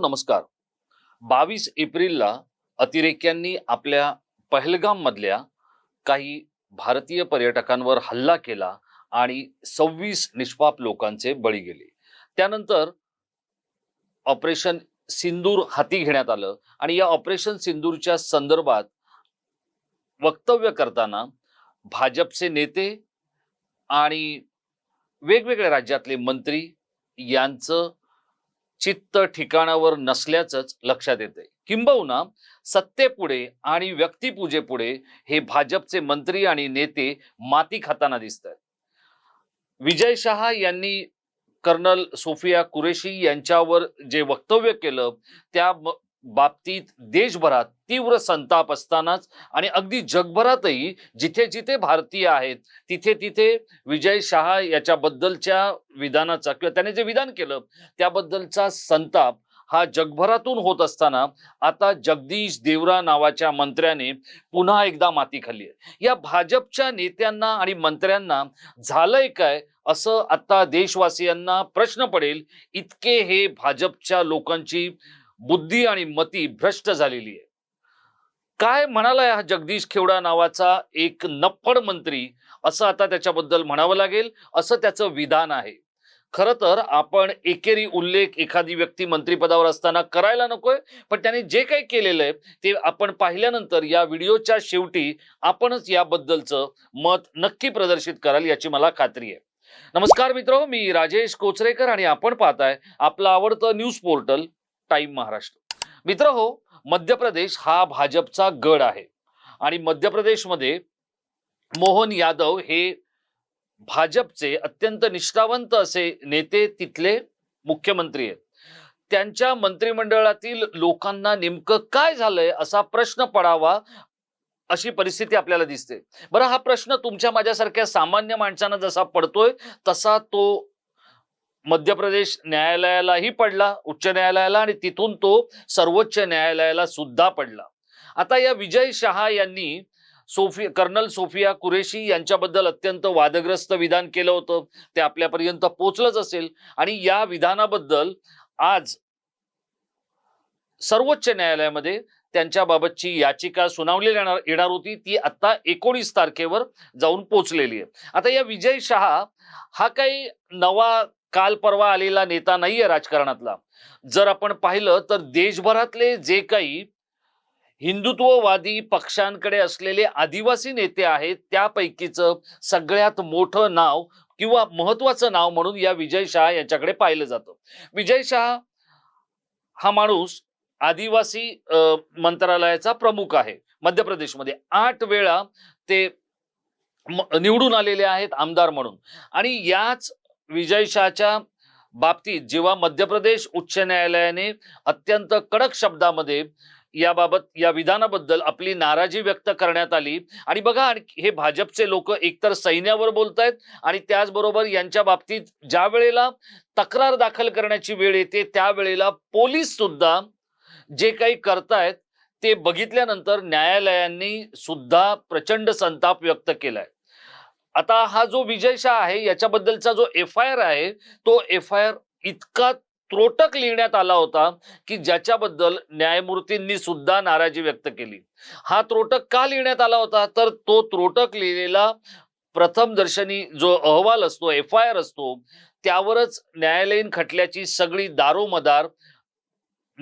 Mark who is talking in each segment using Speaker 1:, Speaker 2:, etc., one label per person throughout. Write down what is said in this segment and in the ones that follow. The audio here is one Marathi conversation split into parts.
Speaker 1: नमस्कार. बावीस एप्रिलला अतिरेक्यांनी आपल्या पहलगाम मधल्या काही भारतीय पर्यटकांवर हल्ला केला आणि सव्वीस निष्पाप लोकांचे बळी गेले. त्यानंतर ऑपरेशन सिंदूर हाती घेण्यात आलं आणि या ऑपरेशन सिंदूरच्या संदर्भात वक्तव्य करताना भाजपचे नेते आणि वेगवेगळ्या राज्यातले मंत्री यांचं चित्त ठिकाणावर नसल्याचंच लक्षात येते किंबहुना सत्तेपुढे आणि व्यक्तिपूजेपुढे हे भाजपचे मंत्री आणि नेते माती खाताना दिसत आहेत विजय शहा यांनी कर्नल सोफिया कुरेशी यांच्यावर जे वक्तव्य केलं त्या बाबतीत देशभरात तीव्र संताप असतानाच आणि अगदी जगभरातही जिथे जिथे भारतीय आहेत तिथे तिथे विजय शहा याच्याबद्दलच्या विधानाचा किंवा त्याने जे विधान केलं त्याबद्दलचा संताप हा जगभरातून होत असताना आता जगदीश देवरा नावाच्या मंत्र्याने पुन्हा एकदा माती खाल्ली आहे. या भाजपच्या नेत्यांना आणि मंत्र्यांना झालंय काय असं आता देशवासियांना प्रश्न पडेल इतके हे भाजपच्या लोकांची बुद्धी आणि मती भ्रष्ट झालेली आहे. काय म्हणालाय हा जगदीश खेवडा नावाचा एक नप्पड मंत्री? असं आता त्याच्याबद्दल म्हणावं लागेल असं त्याचं विधान आहे. खरं तर आपण एकेरी उल्लेख एखादी व्यक्ती मंत्रिपदावर असताना करायला नकोय पण त्याने जे काही केलेलं आहे ते आपण पाहिल्यानंतर या व्हिडिओच्या शेवटी आपणच याबद्दलचं मत नक्की प्रदर्शित कराल याची मला खात्री आहे. नमस्कार मित्र मी राजेश कोचरेकर आणि आपण पाहताय आपलं आवडतं न्यूज पोर्टल टाइम महाराष्ट्र. मित्र हो मध्य प्रदेश हा भाजपचा गड आहे. आणि मध्य प्रदेशमध्ये मोहन यादव हे भाजपचे अत्यंत निष्ठावंत असे नेते तिथले मुख्यमंत्री आहेत. त्यांच्या मंत्रिमंडळातील लोकांना नेमकं काय झालंय असा प्रश्न पडावा अशी परिस्थिती आपल्याला दिसते. बरं हा प्रश्न तुमच्या माझ्यासारख्या सामान्य माणसांना जसा पडतोय तसा तो मध्य प्रदेश न्यायालयालाही पडला उच्च न्यायालयाला आणि तिथून तो सर्वोच्च न्यायालयाला सुद्धा पडला. आता या विजय शहा यांनी सोफी कर्नल सोफिया कुरेशी यांच्याबद्दल अत्यंत वादग्रस्त विधान केलं होतं. ते आपल्यापर्यंत पोचलंच असेल आणि या विधानाबद्दल आज सर्वोच्च न्यायालयामध्ये त्यांच्याबाबतची याचिका सुनावली येणार येणार होती. ती आता एकोणीस तारखेवर जाऊन पोचलेली आहे. आता या विजय शहा हा काही नवा काल परवा आलेला नेता नाहीये राजकारणातला. जर आपण पाहिलं तर देशभरातले जे काही हिंदुत्ववादी पक्षांकडे असलेले आदिवासी नेते आहेत त्यापैकीचं सगळ्यात मोठं नाव किंवा महत्वाचं नाव म्हणून या विजय शहा यांच्याकडे पाहिलं जातं. विजय शहा हा माणूस आदिवासी मंत्रालयाचा प्रमुख आहे मध्य प्रदेशमध्ये आठ वेळा ते निवडून आलेले आहेत आमदार म्हणून. आणि याच विजय शहाच्या बाबतीत जेव्हा मध्य प्रदेश उच्च न्यायालयाने अत्यंत कडक शब्दामध्ये याबाबत या विधानाबद्दल आपली नाराजी व्यक्त करण्यात आली. आणि बघा हे भाजपचे लोक एकतर सैन्यावर बोलतायत आणि त्याचबरोबर यांच्या बाबतीत ज्या वेळेला तक्रार दाखल करण्याची वेळ येते त्यावेळेला पोलीस सुद्धा जे काही करतायत ते बघितल्यानंतर न्यायालयांनी सुद्धा प्रचंड संताप व्यक्त केलाय. आता हा जो विजय शाह आहे याच्याबद्दलचा जो एफ आय आर आहे तो एफ आय आर इतका त्रोटक लिहिण्यात आला होता की ज्याच्याबद्दल न्यायमूर्तींनी सुद्धा नाराजी व्यक्त केली. हा त्रोटक का लिहिण्यात आला होता? तर तो त्रोटक लिहिलेला प्रथम दर्शनी जो अहवाल असतो एफ आय आर असतो त्यावरच न्यायालयीन खटल्याची सगळी दारोमदार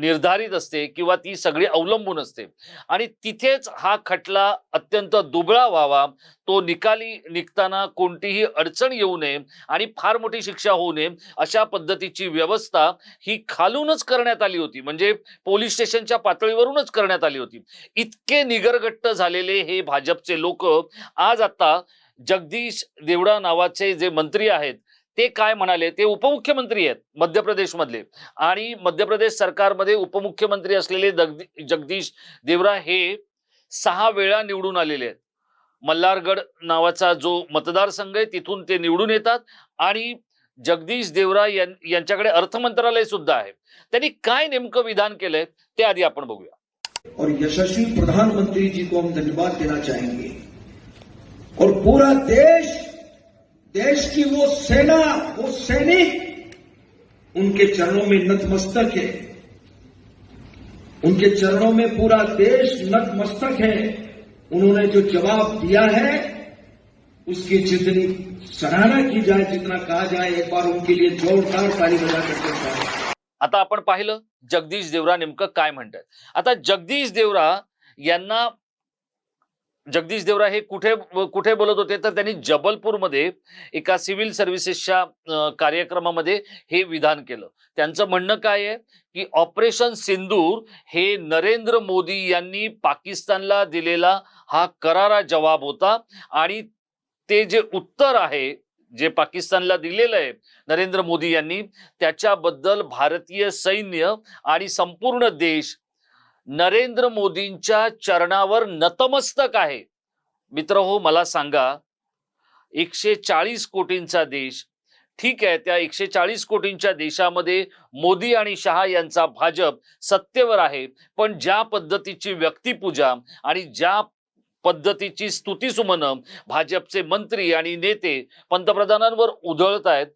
Speaker 1: निर्धारित असते किंवा ती सगळी अवलंबून असते. आणि तिथेच हा खटला अत्यंत दुबळा व्हावा. तो निकाली निघताना कोणतीही अडचण येऊ नये आणि फार मोठी शिक्षा होऊ नये अशा पद्धतीची व्यवस्था ही खालूनच करण्यात आली होती. म्हणजे पोलीस स्टेशनच्या पातळीवरूनच करण्यात आली होती. इतके निगरगट्ट झालेले हे भाजपचे लोक आज आता जगदीश देवडा नावाचे जे मंत्री आहेत ते काय म्हणाले? ते उपमुख्यमंत्री आहेत मध्य प्रदेशमधले आणि मध्य प्रदेश सरकारमध्ये उपमुख्यमंत्री असलेले जगदीश देवरा हे सहा वेळा निवडून आलेले आहेत. मल्हारगड नावाचा जो मतदारसंघ आहे तिथून ते निवडून येतात. आणि जगदीश देवरा यांच्याकडे अर्थ मंत्रालय सुद्धा आहे. त्यांनी काय नेमकं विधान केलंय ते आधी आपण बघूया.
Speaker 2: और यशस्वी प्रधानमंत्री जी को हम धन्यवाद देना चाहेंगे। और पूरा देश देश की वो सेना वो सैनिक उनके चरणों में नतमस्तक है। उनके चरणों में पूरा देश नतमस्तक है। उन्होंने जो जवाब दिया है उसकी जितनी सराहना की जाए जितना कहा जाए एक बार उनके लिए जोरदार ताली बजा करते
Speaker 1: आता आपण पाहिलं जगदीश देवरा नेमकं काय म्हणतात? आता जगदीश देवरा यांना जगदीश देवरा हे कुठे कुठे बोलत होते? तर त्यांनी जबलपूरमध्ये एका सिव्हिल सर्व्हिसेसच्या कार्यक्रमामध्ये हे विधान केलं. त्यांचं म्हणणं काय आहे? की ऑपरेशन सिंदूर हे नरेंद्र मोदी यांनी पाकिस्तानला दिलेला हा करारा जवाब होता आणि ते जे उत्तर आहे जे पाकिस्तानला दिलेलं आहे नरेंद्र मोदी यांनी त्याच्याबद्दल भारतीय सैन्य आणि संपूर्ण देश नरेंद्र मोदींच्या चरणावर नतमस्तक आहे. मित्र हो मला सांगा एकशे चाळीस कोटींचा देश ठीक आहे त्या एकशे चाळीस कोटींच्या देशामध्ये मोदी आणि शहा यांचा भाजप सत्तेवर आहे पण ज्या पद्धतीची व्यक्तिपूजा आणि ज्या पद्धतीची स्तुतीसुमनं भाजपचे मंत्री आणि नेते पंतप्रधानांवर उधळत आहेत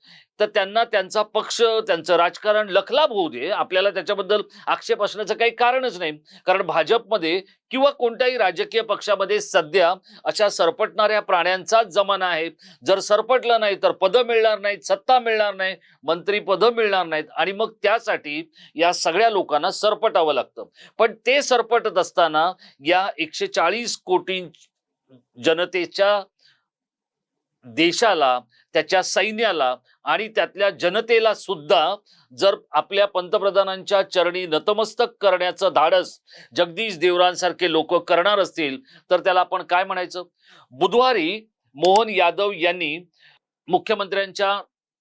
Speaker 1: तर त्यांना त्यांचा पक्ष त्यांचं राजकारण लखलाभ होऊ दे. आपल्याला त्याच्याबद्दल आक्षेप असण्याचं काही कारणच नाही. कारण भाजपमध्ये किंवा कोणत्याही राजकीय पक्षामध्ये सध्या अशा सरपटणाऱ्या प्राण्यांचाच जमाना आहे. जर सरपटलं नाही तर पदं मिळणार नाहीत सत्ता मिळणार नाही मंत्री पदं मिळणार नाहीत. आणि मग त्यासाठी या सगळ्या लोकांना सरपटावं लागतं. पण ते सरपटत असताना या एकशे चाळीस कोटी जनतेच्या देशाला त्याच्या सैन्याला आणि त्यातल्या जनतेला सुद्धा जर आपल्या पंतप्रधानांच्या चरणी नतमस्तक करण्याचं धाडस जगदीश देवरांसारखे लोक करणार असतील तर त्याला आपण काय म्हणायचं? बुधवारी मोहन यादव यांनी मुख्यमंत्र्यांच्या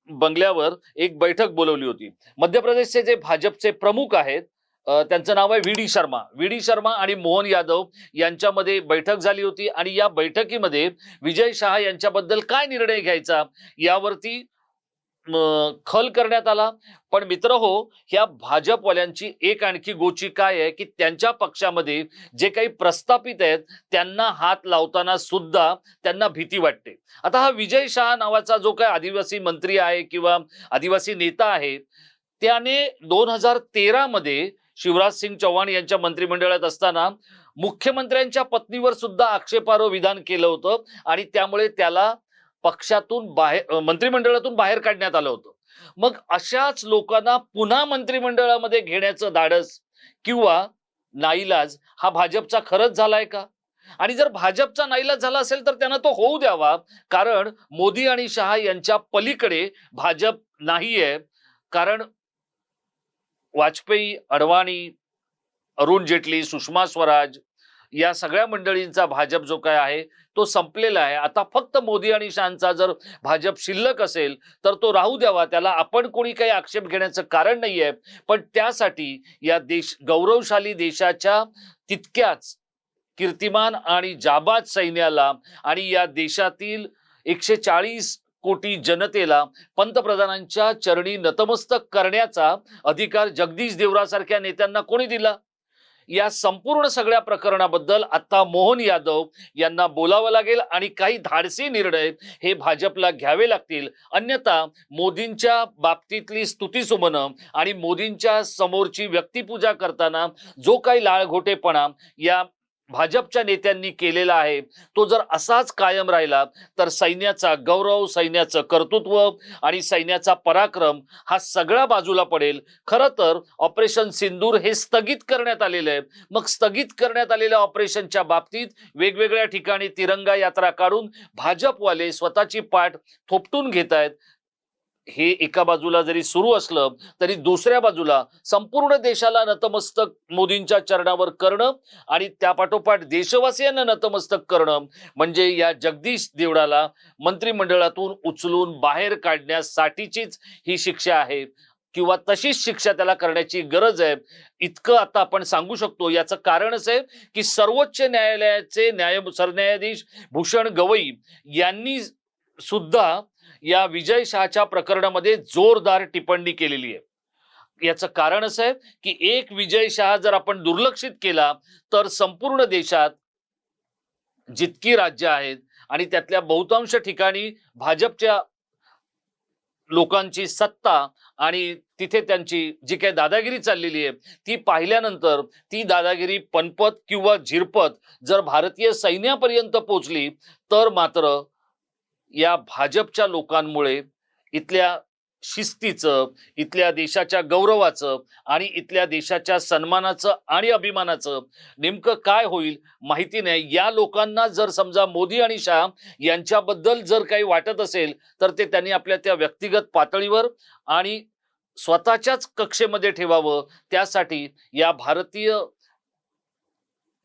Speaker 1: बंगल्यावर एक बैठक बोलवली होती. मध्य प्रदेशचे जे भाजपचे प्रमुख आहेत त्यांचं नाव आहे V D Sharma. V D Sharma आणि मोहन यादव यांच्यामध्ये बैठक झाली होती आणि या बैठकीमध्ये विजय शहा यांच्याबद्दल काय निर्णय घ्यायचा यावरती खल करण्यात आला. पण मित्र हो ह्या भाजपवाल्यांची एक आणखी गोची काय आहे की त्यांच्या पक्षामध्ये जे काही प्रस्थापित आहेत त्यांना हात लावताना सुद्धा त्यांना भीती वाटते. आता हा विजय शहा नावाचा जो काही आदिवासी मंत्री आहे किंवा आदिवासी नेता आहे त्याने दोन हजार तेरा मध्ये शिवराज सिंग चौहान यांच्या मंत्रिमंडळात असताना मुख्यमंत्र्यांच्या पत्नीवर सुद्धा आक्षेपार्ह विधान केलं होतं आणि त्यामुळे त्याला पक्षातून बाहेर मंत्रिमंडळातून बाहेर काढण्यात आलं होतं. मग अशाच लोकांना पुन्हा मंत्रिमंडळामध्ये घेण्याचं धाडस किंवा नाईलाज हा भाजपचा खरंच झालाय का? आणि जर भाजपचा नाईलाज झाला असेल तर त्यांना तो होऊ द्यावा कारण मोदी आणि शहा यांच्या पलीकडे भाजप नाहीये कारण वाजपेयी अडवाणी अरुण जेटली सुषमा स्वराज या सगळ्या मंडळींचा भाजप जो काय आहे तो संपलेला आहे. आता फक्त मोदी आणि शहांचा जर भाजप शिल्लक असेल तर तो राहू द्यावा. त्याला आपण कोणी काही आक्षेप घेण्याचं कारण नाहीये. पण त्यासाठी या देश गौरवशाली देशाच्या तितक्याच कीर्तिमान आणि जाबाज सैन्याला आणि या देशातील एकशे चाळीस कोटी जनतेला पंतप्रधानांच्या चरणी नतमस्तक करण्याचा अधिकार जगदीश देवरासारख्या नेत्यांना कोणी दिला? या संपूर्ण सगळ्या प्रकरणाबद्दल आता मोहन यादव यांना बोलावं लागेल आणि काही धाडसी निर्णय हे भाजपला घ्यावे लागतील. अन्यथा मोदींच्या बाबतीतली स्तुतीसुमनं आणि मोदींच्या समोरची व्यक्तिपूजा करताना जो काही लाळघोटेपणा या भाजपच्या नेत्यांनी केलेला आहे. तो जर असाच कायम राहिला तर सैन्याचा गौरव सैन्याचं कर्तृत्व आणि सैन्याचा पराक्रम हा सगळा बाजूला पडेल. खरं तर ऑपरेशन सिंदूर हे स्थगित करण्यात आलेलं आहे. मग स्थगित करण्यात आलेल्या ऑपरेशनच्या बाबतीत वेगवेगळ्या ठिकाणी तिरंगा यात्रा काढून भाजपवाले स्वतःची पाठ थोपटून घेत आहेत हे एका बाजूला जरी सुरू असलं तरी दुसऱ्या बाजूला संपूर्ण देशाला नतमस्तक मोदींच्या चरणावर करणं आणि त्यापाठोपाठ देशवासियांना नतमस्तक करणं म्हणजे या जगदीश देवडाला मंत्रिमंडळातून उचलून बाहेर काढण्यासाठीचीच ही शिक्षा आहे किंवा तशीच शिक्षा त्याला करण्याची गरज आहे. इतकं आता आपण सांगू शकतो. याचं कारणच आहे की सर्वोच्च न्यायालयाचे न्याय सरन्यायाधीश भूषण गवई यांनी सुद्धा या विजय शहाच्या प्रकरणामध्ये जोरदार टिप्पणी केलेली आहे. याचं कारण असं आहे की एक विजय शहा जर आपण दुर्लक्षित केला तर संपूर्ण देशात जितकी राज्य आहेत आणि त्यातल्या बहुतांश ठिकाणी भाजपच्या लोकांची सत्ता आणि तिथे त्यांची जी काही दादागिरी चाललेली आहे ती पाहिल्यानंतर ती दादागिरी पनपत किंवा झिरपत जर भारतीय सैन्यापर्यंत पोचली तर मात्र या भाजपच्या लोकांमुळे इथल्या शिस्तीचं इथल्या देशाच्या गौरवाचं आणि इथल्या देशाच्या सन्मानाचं आणि अभिमानाचं नेमकं काय होईल माहिती नाही. या लोकांना जर समजा मोदी आणि शाह यांच्याबद्दल जर काही वाटत असेल तर ते त्यांनी आपल्या त्या व्यक्तिगत पातळीवर आणि स्वतःच्याच कक्षेमध्ये ठेवावं. त्यासाठी या भारतीय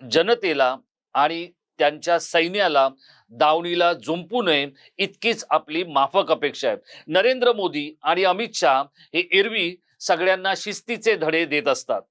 Speaker 1: जनतेला आणि त्यांच्या सैन्याला दावणीला झुंपू नये इतकीच आपली माफक अपेक्षा आहे. नरेंद्र मोदी आणि अमित शहा हे एरवी सगळ्यांना शिस्तीचे धडे देत असतात.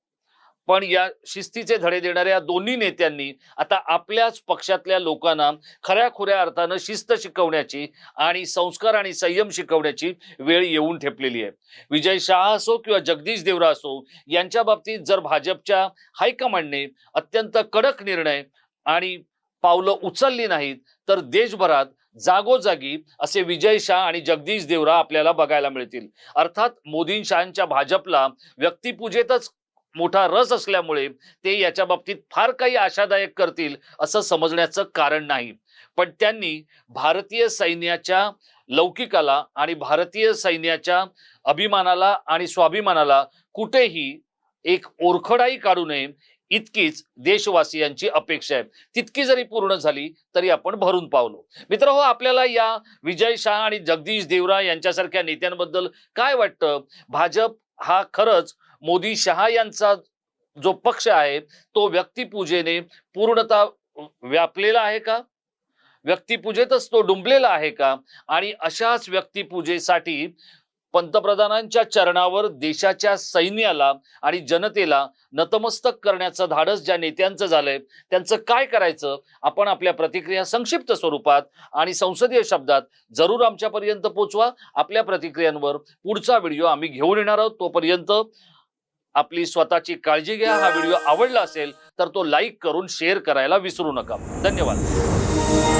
Speaker 1: पण या शिस्तीचे धडे देणाऱ्या दोन्ही नेत्यांनी आता आपल्याच पक्षातल्या लोकांना खऱ्या खुऱ्या अर्थानं शिस्त शिकवण्याची आणि संस्कार आणि संयम शिकवण्याची वेळ येऊन ठेपलेली आहे. विजय शहा असो किंवा जगदीश देवरा असो यांच्या बाबतीत जर भाजपच्या हायकमांडने अत्यंत कडक निर्णय आणि पावलं उचलली नाहीत तर देशभरात जागोजागी असे विजय शाह आणि जगदीश देवरा आपल्याला बघायला मिळतील. अर्थात मोदी शहांच्या भाजपला व्यक्तिपूजेतच मोठा रस असल्यामुळे ते याच्या बाबतीत फार काही आशादायक करतील असं समजण्याचं कारण नाही. पण त्यांनी भारतीय सैन्याच्या लौकिकाला आणि भारतीय सैन्याच्या अभिमानाला आणि स्वाभिमानाला कुठेही एक ओरखडाई काढू नये इतकीच देशवासियांची अपेक्षा आहे तितकी जरी पूर्ण झाली तरी आपण भरून पावलो. मित्र हो आपल्याला या विजय शाह आणि जगदीश देवरा यांच्यासारख्या नेत्यांबद्दल काय वाटतं? भाजप हा खरंच मोदी शहा यांचा जो पक्ष आहे तो व्यक्तिपूजेने पूर्णतः व्यापलेला आहे का? व्यक्तिपूजेतच तो डुंबलेला आहे का? आणि अशाच व्यक्तिपूजेसाठी पंतप्रधानांच्या चरणावर देशाच्या सैन्याला आणि जनतेला नतमस्तक करण्याचं धाडस ज्या नेत्यांचं झालंय त्यांचं काय करायचं? आपण आपल्या प्रतिक्रिया संक्षिप्त स्वरूपात आणि संसदीय शब्दात जरूर आमच्यापर्यंत पोचवा. आपल्या प्रतिक्रियांवर पुढचा व्हिडिओ आम्ही घेऊन येणार आहोत. तोपर्यंत आपली स्वतःची काळजी घ्या. हा व्हिडिओ आवडला असेल तर तो लाईक करून शेअर करायला विसरू नका. धन्यवाद.